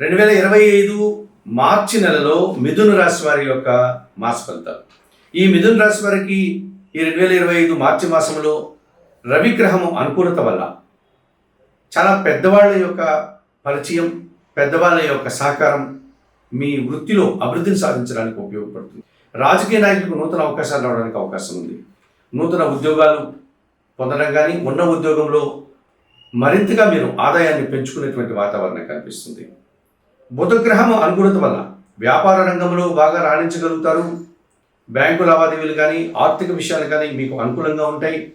రెండు వేల ఇరవై ఐదు మార్చి నెలలో మిథున రాశి వారి యొక్క మాస ఫలితాలు. ఈ మిథున రాశి వారికి ఈ రెండు వేల ఇరవై ఐదు మార్చి మాసంలో రవిగ్రహము అనుకూలత వల్ల చాలా పెద్దవాళ్ళ యొక్క పరిచయం పెద్దవాళ్ళ యొక్క సహకారం మీ వృత్తిలో అభివృద్ధిని సాధించడానికి ఉపయోగపడుతుంది. రాజకీయ నాయకులకు నూతన అవకాశాలు రావడానికి అవకాశం ఉంది. నూతన ఉద్యోగాలు పొందడం కానీ ఉన్న ఉద్యోగంలో మరింతగా మీరు ఆదాయాన్ని పెంచుకునేటువంటి వాతావరణం కనిపిస్తుంది. బుధగ్రహం అనుకూలత వల్ల వ్యాపార రంగంలో బాగా రాణించగలుగుతారు. బ్యాంకు లావాదేవీలు కానీ ఆర్థిక విషయాలు కానీ మీకు అనుకూలంగా ఉంటాయి.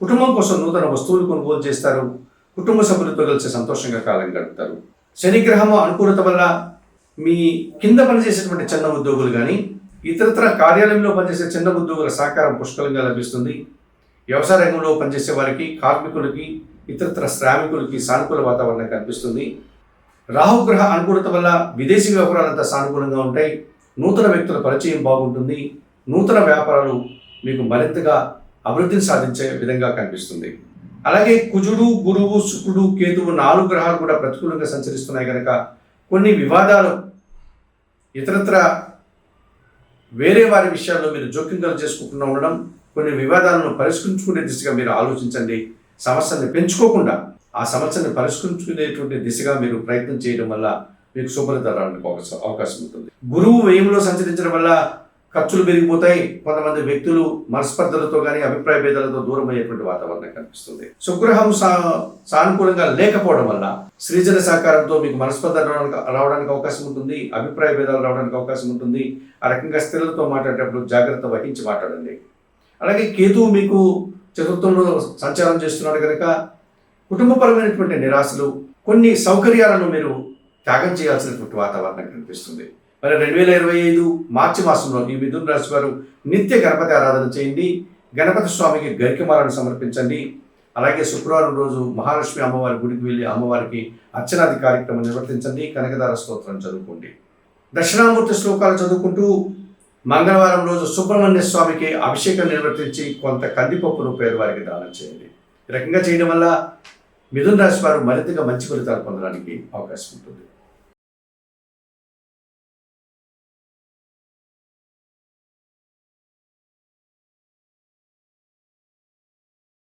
కుటుంబం కోసం నూతన వస్తువులు కొనుగోలు చేస్తారు. కుటుంబ సభ్యులతో కలిసి సంతోషంగా కాలం గడుపుతారు. శనిగ్రహము అనుకూలత వల్ల మీ కింద పనిచేసేటువంటి చిన్న ఉద్యోగులు కానీ ఇతరత్ర కార్యాలయంలో పనిచేసే చిన్న ఉద్యోగుల సహకారం పుష్కలంగా లభిస్తుంది. వ్యవసాయ రంగంలో పనిచేసే వారికి కార్మికులకి ఇతరత్ర శ్రామికులకి సానుకూల వాతావరణం కనిపిస్తుంది రాహుగ్రహ అనుకూలత వల్ల విదేశీ వ్యాపారాలంతా సానుకూలంగా ఉంటాయి. నూతన వ్యక్తుల పరిచయం బాగుంటుంది. నూతన వ్యాపారాలు మీకు మరింతగా అభివృద్ధిని సాధించే విధంగా కనిపిస్తుంది. అలాగే కుజుడు గురువు శుక్రుడు కేతువు నాలుగు గ్రహాలు కూడా ప్రతికూలంగా సంచరిస్తున్నాయి కనుక కొన్ని వివాదాలు ఇతరత్ర వేరే వారి విషయాల్లో మీరు జోక్యం కలు చేసుకోకుండా ఉండడం కొన్ని వివాదాలను పరిష్కరించుకునే దిశగా మీరు ఆలోచించండి. సమస్యల్ని పెంచుకోకుండా ఆ సమస్యను పరిష్కరించుకునేటువంటి దిశగా మీరు ప్రయత్నం చేయడం వల్ల మీకు శుభ్రత రావడానికి అవకాశం అవకాశం ఉంటుంది. గురువు వ్యయంలో సంచరించడం వల్ల ఖర్చులు పెరిగిపోతాయి. కొంతమంది వ్యక్తులు మనస్పర్ధలతో కానీ అభిప్రాయ భేదాలతో దూరం అయ్యేటువంటి వాతావరణం కనిపిస్తుంది. శుగ్రహం సా సానుకూలంగా లేకపోవడం వల్ల సృజన సహకారంతో మీకు మనస్పర్ధ రావడానికి రావడానికి అవకాశం ఉంటుంది. అభిప్రాయ భేదాలు రావడానికి అవకాశం ఉంటుంది. ఆ రకంగా స్త్రీలతో మాట్లాడేటప్పుడు జాగ్రత్త వహించి మాట్లాడండి. అలాగే కేతువు మీకు చతుర్థంలో సంచారం చేస్తున్నాడు కనుక కుటుంబపరమైనటువంటి నిరాశలు కొన్ని సౌకర్యాలను మీరు త్యాగం చేయాల్సినటువంటి వాతావరణం కనిపిస్తుంది. మరి రెండు వేల ఇరవై ఐదు మార్చి మాసంలో ఈ మిథున రాశి వారు నిత్య గణపతి ఆరాధన చేయండి. గణపతి స్వామికి గరికమాలను సమర్పించండి. అలాగే శుక్రవారం రోజు మహాలక్ష్మి అమ్మవారి గుడికి వెళ్ళి అమ్మవారికి అర్చనాది కార్యక్రమం నిర్వర్తించండి. కనకదార స్తోత్రం చదువుకోండి. దక్షిణామూర్తి శ్లోకాలు చదువుకుంటూ మంగళవారం రోజు సుబ్రహ్మణ్య స్వామికి అభిషేకం నిర్వర్తించి కొంత కందిపప్పును పేదవారికి దానం చేయండి. ఈ రకంగా చేయడం వల్ల మిథున రాశి వారు మరింతగా మంచి ఫలితాలు పొందడానికి అవకాశం ఉంటుంది.